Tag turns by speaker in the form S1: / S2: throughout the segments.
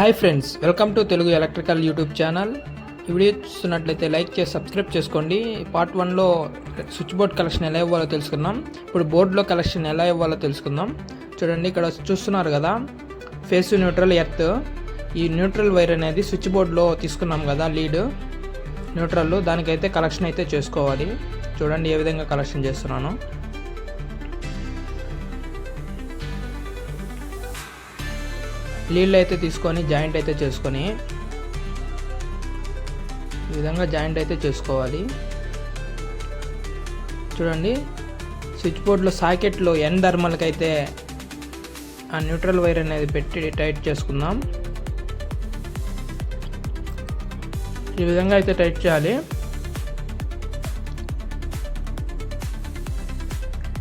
S1: Hi friends welcome to Telugu electrical YouTube channel ఈ video చూస్తున్నట్లయితే like చేసి subscribe చేసుకోండి. పార్ట్ వన్లో స్విచ్ బోర్డ్ కలెక్షన్ ఎలా ఇవ్వాలో తెలుసుకుందాం. ఇప్పుడు బోర్డులో కలెక్షన్ ఎలా ఇవ్వాలో తెలుసుకుందాం. చూడండి ఇక్కడ చూస్తున్నారు కదా. ఫేస్ న్యూట్రల్ ఎర్త్ ఈ న్యూట్రల్ వైర్ అనేది స్విచ్ బోర్డ్లో తీసుకున్నాం కదా లీడ్ న్యూట్రల్ దానికైతే కలెక్షన్ అయితే చేసుకోవాలి. చూడండి ఏ విధంగా కలెక్షన్ చేస్తున్నాను. నీళ్ళు అయితే తీసుకొని జాయింట్ అయితే చేసుకొని ఈ విధంగా జాయింట్ అయితే చేసుకోవాలి. చూడండి స్విచ్ బోర్డ్లో సాకెట్లో ఎన్ ధర్మల్కి అయితే ఆ న్యూట్రల్ వైర్ అనేది పెట్టి టైట్ చేసుకుందాం. ఈ విధంగా అయితే టైట్ చేయాలి.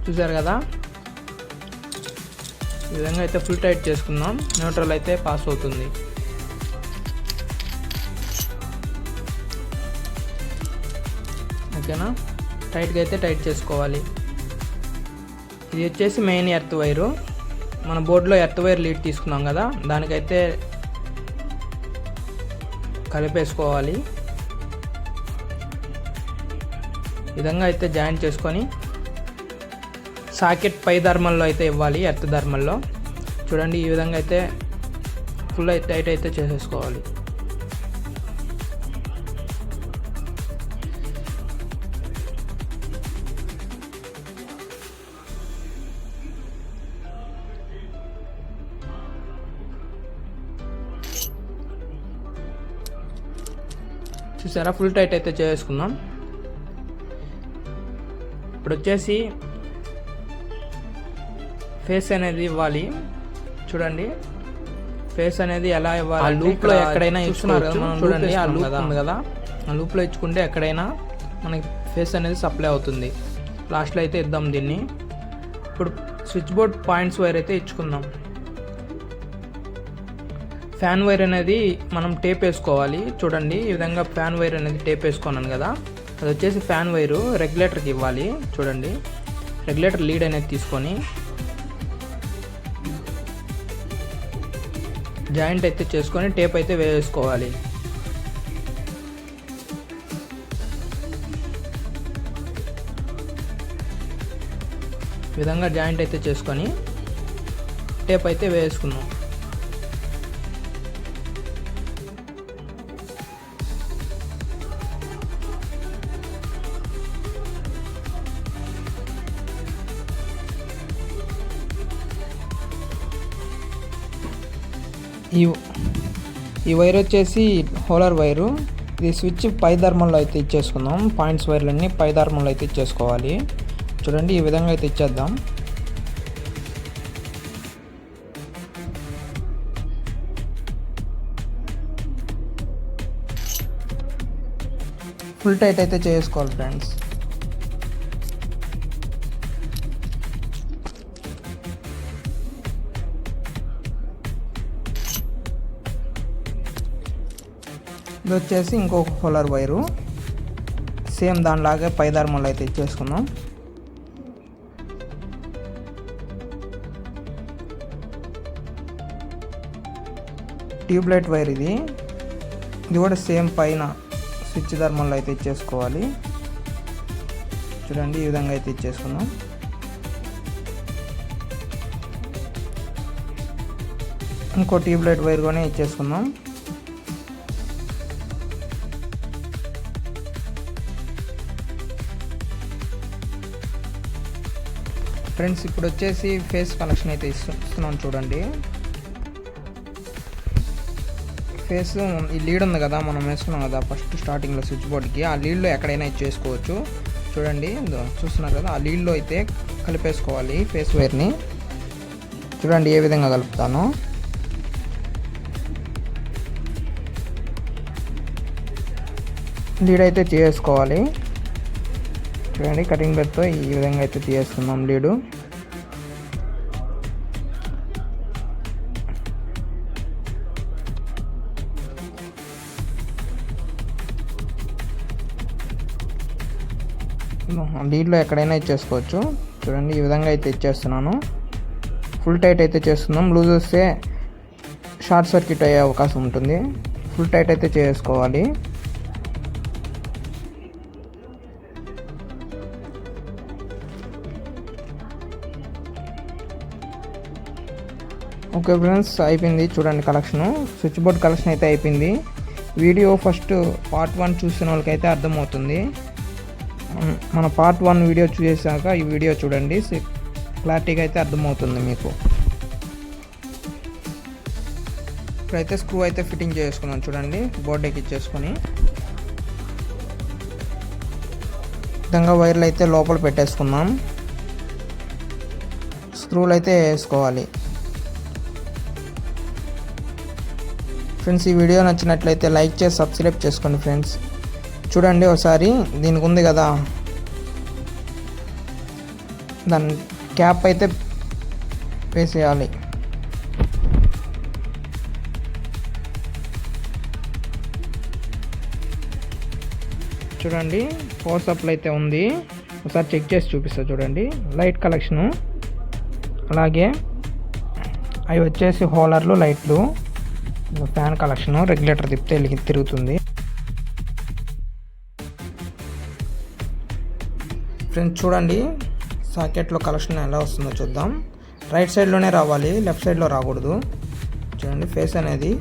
S1: చూసారు కదా? ఈ విధంగా అయితే ఫుల్ టైట్ చేసుకుందాం. న్యూట్రల్ అయితే పాస్ అవుతుంది. ఓకేనా? టైట్గా అయితే టైట్ చేసుకోవాలి. ఇది వచ్చేసి మెయిన్ ఎర్త్ వైరు. మన బోర్డులో ఎర్త్ వైర్ లీడ్ తీసుకున్నాం కదా దానికైతే కలిపేసుకోవాలి. విధంగా అయితే జాయింట్ చేసుకొని సాకెట్ పై ధర్మంలో అయితే ఇవ్వాలి ఎర్త్ ధర్మంలో. చూడండి ఈ విధంగా అయితే ఫుల్ టైట్ అయితే చేసేసుకోవాలి. చూసారా? ఫుల్ టైట్ అయితే చేసుకుందాం. ఇప్పుడు వచ్చేసి ఫేస్ అనేది ఇవ్వాలి. చూడండి. ఫేస్ అనేది ఎలా ఇవ్వాలి? ఆ లూప్లో ఎక్కడైనా ఇస్తున్నారు చూడండి ఆ లూప్ ఉంది కదా. ఆ లూప్లో ఇచ్చుకుంటే ఎక్కడైనా మనకి ఫేస్ అనేది సప్లై అవుతుంది. లాస్ట్లో అయితే ఇద్దాం దీన్ని. ఇప్పుడు స్విచ్ బోర్డ్ పాయింట్స్ వైర్ అయితే ఇచ్చుకుందాం. ఫ్యాన్ వైర్ అనేది మనం టేప్ వేసుకోవాలి. చూడండి ఈ విధంగా ఫ్యాన్ వైర్ అనేది టేప్ వేసుకున్నాను కదా. అది వచ్చేసి ఫ్యాన్ వైరు రెగ్యులేటర్కి ఇవ్వాలి. చూడండి. రెగ్యులేటర్ లీడ్ అనేది తీసుకొని జాయింట్ అయితే చేసుకొని టేప్ అయితే వేసుకోవాలి. ఈ విధంగా జాయింట్ అయితే చేసుకొని టేప్ అయితే వేసుకున్నాం. ఈ ఈ వైర్ వచ్చేసి హోలర్ వైరు. ఇది స్విచ్ పై ధర్మంలో అయితే ఇచ్చేసుకుందాం. పాయింట్స్ వైర్లన్నీ పై ధర్మంలో అయితే ఇచ్చేసుకోవాలి. చూడండి ఈ విధంగా అయితే ఇచ్చేద్దాం. ఫుల్ టైట్ అయితే చేసుకోవాలి ఫ్రెండ్స్. ఇది వచ్చేసి ఇంకొక హోలర్ వైరు. సేమ్ దానిలాగే పై అయితే ఇచ్చేసుకుందాం. ట్యూబ్లైట్ వైర్ ఇది. ఇది కూడా సేమ్ పైన స్విచ్ ధర్మంలో అయితే ఇచ్చేసుకోవాలి. చూడండి ఈ విధంగా అయితే ఇచ్చేసుకుందాం. ఇంకో ట్యూబ్లైట్ వైర్ కూడా ఇచ్చేసుకుందాం. ఫ్రెండ్స్ ఇప్పుడు వచ్చేసి ఫేస్ కనెక్షన్ అయితే ఇస్తున్నాం చూడండి. ఫేస్ ఈ లీడ్ ఉంది కదా మనం వేసుకున్నాం కదా ఫస్ట్ స్టార్టింగ్లో స్విచ్ బోర్డ్కి ఆ లీడ్లో ఎక్కడైనా ఇచ్చేసుకోవచ్చు చూడండి చూస్తున్నారు కదా ఆ లీడ్లో అయితే కలిపేసుకోవాలి ఫేస్ వైర్ని చూడండి ఏ విధంగా కలుపుతాను. లీడ్ అయితే చేసుకోవాలి. చూడండి కటింగ్ బెడ్తో ఈ విధంగా అయితే తీసుకుందాం లీడు. లీడ్లో ఎక్కడైనా ఇచ్చేసుకోవచ్చు. చూడండి ఈ విధంగా అయితే ఇచ్చేస్తున్నాను. ఫుల్ టైట్ అయితే చేస్తున్నాం. లూజ్ వస్తే షార్ట్ సర్క్యూట్ అయ్యే అవకాశం ఉంటుంది. ఫుల్ టైట్ అయితే చేసుకోవాలి ఓకే ఫ్రెండ్స్ అయిపోయింది చూడండి కలెక్షను. స్విచ్ బోర్డ్ కలెక్షన్ అయితే అయిపోయింది. వీడియో ఫస్ట్ పార్ట్ వన్ చూసిన వాళ్ళకైతే అర్థమవుతుంది. మన- పార్ట్ వన్ వీడియో చూసాక ఈ వీడియో చూడండి. క్లారిటీగా అయితే అర్థమవుతుంది మీకు. ఇప్పుడైతే స్క్రూ అయితే ఫిట్టింగ్ చేసుకున్నాం చూడండి. బోర్డు ఎక్కిచ్చేసుకొని విధంగా వైర్లు అయితే లోపల పెట్టేసుకుందాం. స్క్రూలు అయితే వేసుకోవాలి. ఫ్రెండ్స్ ఈ వీడియో నచ్చినట్లయితే లైక్ చేసి సబ్స్క్రైబ్ చేసుకోండి ఫ్రెండ్స్. చూడండి ఒకసారి దీనికి ఉంది కదా. దాని క్యాప్ అయితే వేసేయాలి. చూడండి ఫోర్సప్లు అయితే ఉంది. ఒకసారి చెక్ చేసి చూపిస్తా చూడండి. లైట్ కలెక్షను అలాగే అవి వచ్చేసి హోలర్లు లైట్లు. ఫ్యాన్ కలెక్షన్ రెగ్యులేటర్ తిప్పితే తిరుగుతుంది. ఫ్రెండ్స్ చూడండి సాకెట్లో కలెక్షన్ ఎలా వస్తుందో చూద్దాం. రైట్ సైడ్లోనే రావాలి లెఫ్ట్ సైడ్లో రాకూడదు. చూడండి ఫేస్ అనేది